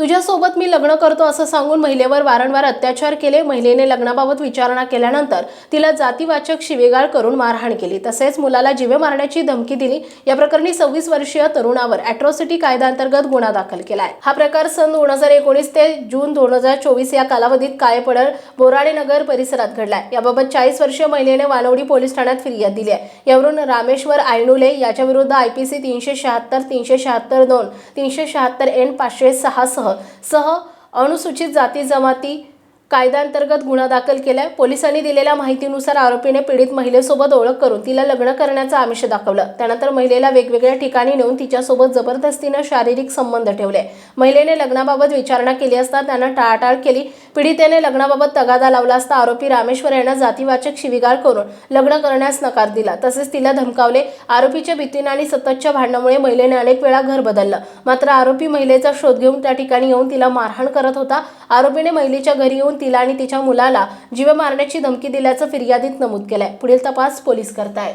तुझ्यासोबत मी लग्न करतो असं सांगून महिलेवर वारंवार अत्याचार केले महिलेने लग्नाबाबत विचारणा केल्यानंतर तिला जातीवाचक शिवेगाळ करून मारहाण केली. तसेच मुलाला जीवे मारण्याची धमकी दिली. या प्रकरणी सव्वीस वर्षीय तरुणावर अॅट्रॉसिटी कायद्याअंतर्गत गुन्हा दाखल केला आहे हा प्रकार सन दोन हजार एकोणीस ते जून दोन हजार चोवीस या कालावधीत कायपडळ बोराडे नगर परिसरात घडलाय. याबाबत चाळीस वर्षीय महिलेने वानवडी पोलीस ठाण्यात फिर्याद दिली आहे. यावरून रामेश्वर आयनुले याच्या विरुद्ध आयपीसी तीनशे शहात्तर तीनशे शहात्तर दोन तीनशे शहात्तर एन पाचशे सहा सह सह अनुसूचित जाती जमाती कायद्याअंतर्गत गुन्हा दाखल केलाय. पोलिसांनी दिलेल्या माहितीनुसार आरोपीने पीडित महिलेसोबत ओळख करून तिला लग्न करण्याचं आमिष दाखवलं. त्यानंतर महिलेला वेगवेगळ्या ठिकाणी नेऊन तिच्यासोबत जबरदस्तीनं शारीरिक संबंध ठेवले. महिलेने लग्नाबाबत विचारणा केली असता त्यानं टाळाटाळ केली. पीडितेने लग्नाबाबत तगादा लावला असता आरोपी रामेश्वर यांना जातीवाचक शिविगाळ करून लग्न करण्यास नकार दिला. तसेच तिला धमकावले. आरोपीच्या भीतीनं आणि सततच्या भांडणामुळे महिलेने अनेक वेळा घर बदललं. मात्र आरोपी महिलेचा शोध घेऊन त्या ठिकाणी येऊन तिला मारहाण करत होता. आरोपीने महिलेच्या घरी येऊन तिला आणि तिच्या मुलाला जीव मारण्याची धमकी दिल्याचं फिर्यादीत नमूद केलंय. पुढील तपास पोलीस करतायत.